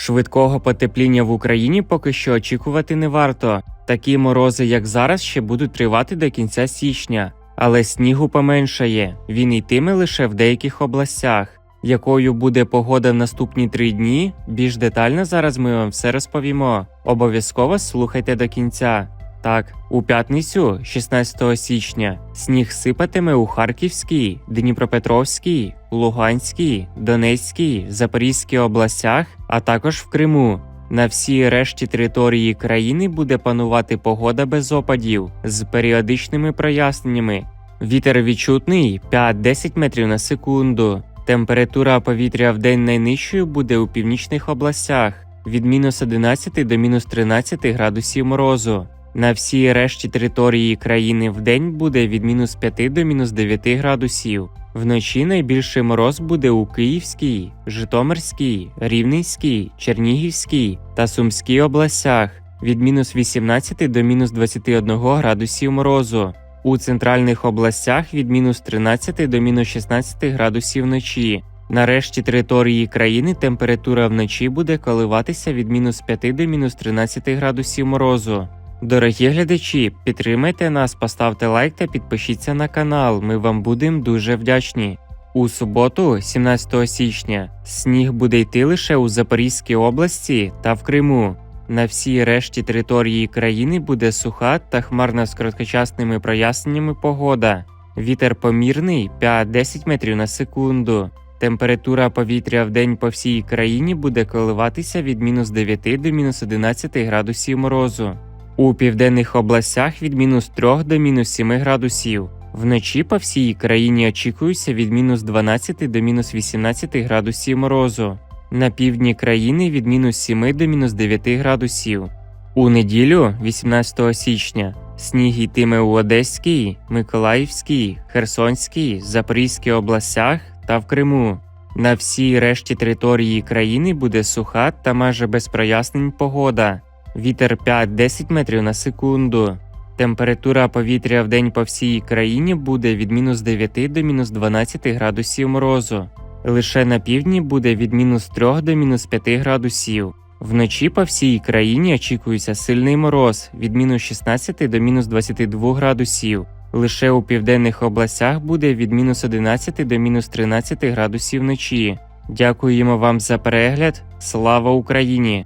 Швидкого потепління в Україні поки що очікувати не варто. Такі морози, як зараз, ще будуть тривати до кінця січня, але снігу поменшає. Він йтиме лише в деяких областях. Якою буде погода в наступні три дні? Більш детально зараз ми вам все розповімо. Обов'язково слухайте до кінця. Так, у п'ятницю, 16 січня, сніг сипатиме у Харківській, Дніпропетровській, Луганській, Донецькій, Запорізькій областях, а також в Криму. На всій решті території країни буде панувати погода без опадів з періодичними проясненнями. Вітер відчутний 5-10 метрів на секунду. Температура повітря в день найнижчою буде у північних областях від мінус 11 до мінус 13 градусів морозу. На всій решті території країни в день буде від мінус 5 до мінус 9 градусів. Вночі найбільший мороз буде у Київській, Житомирській, Рівненській, Чернігівській та Сумській областях від мінус 18 до мінус 21 градусів морозу. У центральних областях від мінус 13 до мінус 16 градусів вночі. На решті території країни температура вночі буде коливатися від мінус 5 до мінус 13 градусів морозу. Дорогі глядачі, підтримайте нас, поставте лайк та підпишіться на канал. Ми вам будемо дуже вдячні. У суботу, 17 січня, сніг буде йти лише у Запорізькій області та в Криму. На всій решті території країни буде суха та хмарна з короткочасними проясненнями погода. Вітер помірний 5-10 метрів на секунду. Температура повітря в день по всій країні буде коливатися від мінус 9 до мінус 11 градусів морозу. У південних областях від мінус 3 до мінус 7 градусів. Вночі по всій країні очікується від мінус 12 до мінус 18 градусів морозу. На півдні країни від мінус 7 до мінус 9 градусів. У неділю, 18 січня, сніг йтиме у Одеській, Миколаївській, Херсонській, Запорізькій областях та в Криму. На всій решті території країни буде суха та майже без прояснень погода. Вітер 5-10 метрів на секунду. Температура повітря в день по всій країні буде від мінус 9 до мінус 12 градусів морозу. Лише на півдні буде від мінус 3 до мінус 5 градусів. Вночі по всій країні очікується сильний мороз від мінус 16 до мінус 22 градусів. Лише у південних областях буде від мінус 11 до мінус 13 градусів вночі. Дякуємо вам за перегляд. Слава Україні!